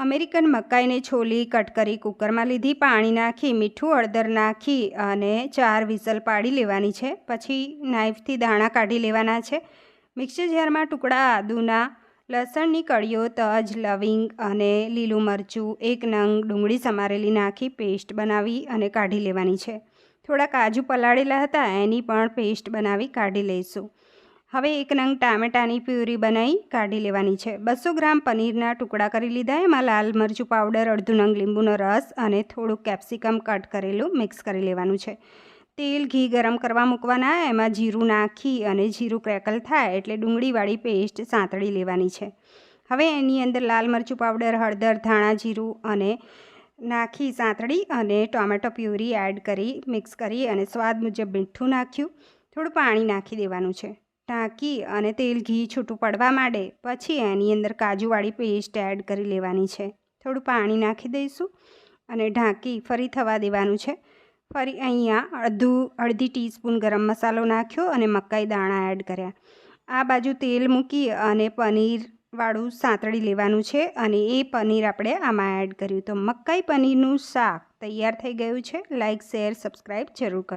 American મકાઈને છોલી cut કરી કુકરમાં લીધી પાણી નાખી, મીઠું, હળદર નાખી અને ચાર વિસલ પાડી લેવાની છે. પછી નાઇફથી દાણા કાઢી લેવાના છે. મિક્સર જારમાં ટુકડા આદુના લસણની કળીઓ, તજ, લવિંગ અને લીલું મરચું, એક નંગ ડુંગળી સમારેલી નાખી, પેસ્ટ બનાવી અને કાઢી લેવાની છે. થોડા કાજુ પલાળેલા હતા, એની પણ પેસ્ટ બનાવી કાઢી લઈશું. હવે એક નંગ ટામેટાની પ્યુરી બનાવી કાઢી લેવાની છે. બસો ગ્રામ પનીરના ટુકડા કરી લીધા. એમાં લાલ મરચું પાવડર, અડધું નંગ લીંબુનો રસ અને થોડુંક કેપ્સિકમ કટ કરેલું મિક્સ કરી લેવાનું છે. તેલ ઘી ગરમ કરવા મૂકવાના. એમાં જીરું નાખી અને જીરું ક્રેકલ થાય એટલે ડુંગળીવાળી પેસ્ટ સાંતળી લેવાની છે. હવે એની અંદર લાલ મરચું પાવડર, હળદર, ધાણા જીરું અને નાખી સાંતળી અને ટોમેટો પ્યુરી એડ કરી, મિક્સ કરી અને સ્વાદ મુજબ મીઠું નાખ્યું. થોડું પાણી નાખી દેવાનું છે. ઢાંકી અને તેલ ઘી છૂટું પડવા માંડે, પછી એની અંદર કાજુવાળી પેસ્ટ એડ કરી લેવાની છે. થોડું પાણી નાખી દઈશું અને ઢાંકી ફરી થવા દેવાનું છે. ફરી અહીંયા અડધું, અડધી ટીસ્પૂન ગરમ મસાલો નાખ્યો અને મકાઈ દાણા એડ કર્યા. આ બાજુ તેલ મૂકી અને પનીરવાળું સાંતળી લેવાનું છે અને એ પનીર આપણે આમાં એડ કર્યું. તો મકાઈ પનીરનું શાક તૈયાર થઈ ગયું છે. લાઇક શેર, સબસ્ક્રાઈબ જરૂર કરો.